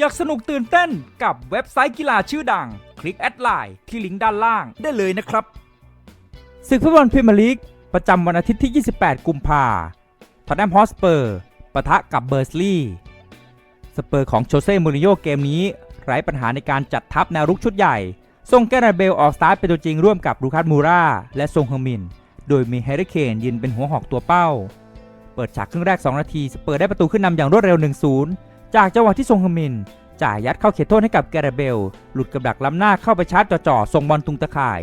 อยากสนุกตื่นเต้นกับเว็บไซต์กีฬาชื่อดัง คลิกแอดไลน์ที่ลิงก์ด้านล่างได้เลยนะครับศึกฟุตบอลพรีเมียร์ลีกประจำวันอาทิตย์ที่ 28 กุมภาทอตแนมฮอสเปอร์ปะทะกับเบอร์สลีย์สเปอร์ของโชเซ่มูรินโญ่เกมนี้ไร้ปัญหาในการจัดทัพแนวรุกชุดใหญ่ส่งแกเรตเบลออกสตาร์ทเป็นตัวจริงร่วมกับลูคัสมูราและซงเฮอร์มิน โดยมีแฮร์รี่เคนยืนเป็นหัวหอกตัวเป้า เปิดฉากครึ่งแรก 2 นาที สเปอร์ได้ประตูขึ้นนำอย่างรวดเร็ว 1-0 จากจังหวะที่ซงเฮมินจ่ายยัดเข้าเขตโทษให้กับแกรตเบล หลุดกับดักล้ำหน้าเข้าไปชาร์จจ่อๆส่งบอลตุงตะข่าย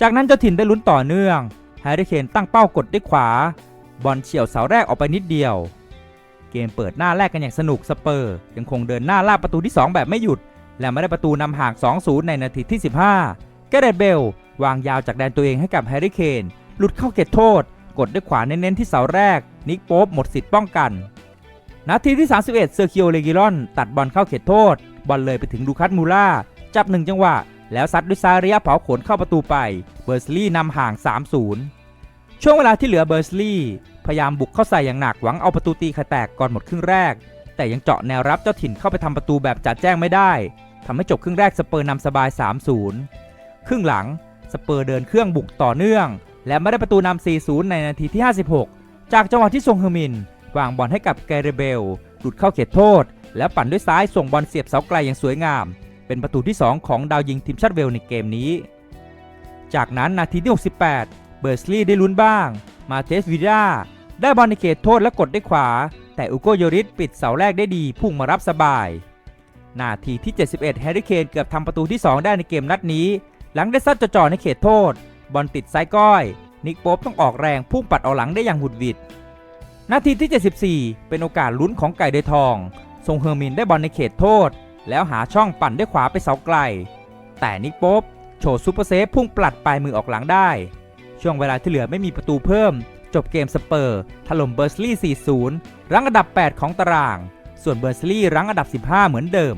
จากนั้นเจ้าถิ่นได้ลุ้นต่อเนื่องแฮร์รี่เคนตั้งเป้ากดด้วยขวา บอลเฉี่ยวเสาแรกออกไปนิดเดียว เกมเปิดหน้าแรกกันอย่างสนุกสเปอร์ ยังคงเดินหน้าล่าประตูที่ 2 แบบไม่หยุด และไม่ได้ประตูนำห่าง 2-0 ในนาทีที่ 15 แกเรตเบล วางยาวจากแดนตัวเองให้กับแฮร์รี่เคนหลุดเข้าเขตโทษ กดด้วยขวาเน้นๆที่เสาแรก นิกโป๊ปหมดสิทธิ์ป้องกัน นาทีที่ 31 เซอร์คิโอเลกิรอน ตัดบอลเข้าเขตโทษ บอลเลยไปถึงลูคัสมูล่า จับหนึ่งจังหวะ แล้วซัดด้วยซาระยะเผาขนเข้าประตูไป เบอร์สลีย์นำห่าง 3-0 ช่วงเวลาที่เหลือเบอร์สลีย์พยายามบุกเข้าใส่อย่างหนักหวังเอาประตูตีไข่แตกก่อนหมดครึ่งแรก แต่ยังเจาะแนวรับเจ้าถิ่นเข้าไปทำประตูแบบจัดแจ้งไม่ได้ทำให้จบครึ่งแรกสเปอร์นำสบาย 3-0 ครึ่งหลังสเปอร์เดินเครื่องบุกต่อเนื่อง และไม่ได้ประตูนำ4-0 ในนาทีที่ 56 จากจังหวะที่ทรงเฮอร์มิน วางบอลให้กับแกเรเบล หลุดเข้าเขตโทษ แล้วปั่นด้วยซ้ายส่งบอลเสียบเสาไกลอย่างสวยงาม เป็นประตูที่ 2 ของดาวยิงทีมชาติเวลในเกมนี้ จากนั้นนาทีที่ 68 เบอร์สลีย์ได้ลุ้นบ้าง มาเทสวิด้าได้บอลในเขตโทษและกดด้วยขวา แต่อุโกโยริสปิดเสาแรกได้ดีพุ่งมารับสบาย นาทีที่ 71 แฮร์รี่เคนเกือบทำประตูที่ 2 ได้ในเกมนัดนี้ หลังได้ซัดจ่อในเขตโทษ บอลติดซ้ายก้อย นิกโป๊ปต้องออกแรงพุ่งปัดเอาหลังได้อย่างหุดหวิด นาทีที่ 74 เป็นโอกาสลุ้นของไก่เดยทอง ทรงเฮอร์มินได้บอลในเขตโทษ แล้วหาช่องปั่นด้วยขวาไปเสาไกล แต่นิกโป๊บโชว์ซูเปอร์เซฟพุ่งปลัดปลายมือออกหลังได้ ช่วงเวลาที่เหลือไม่มีประตูเพิ่ม จบเกมสเปอร์ถล่มเบอร์สลีย์ 4-0 รั้งอันดับ 8 ของตาราง ส่วนเบอร์สลีย์รั้งอันดับ 15 เหมือนเดิม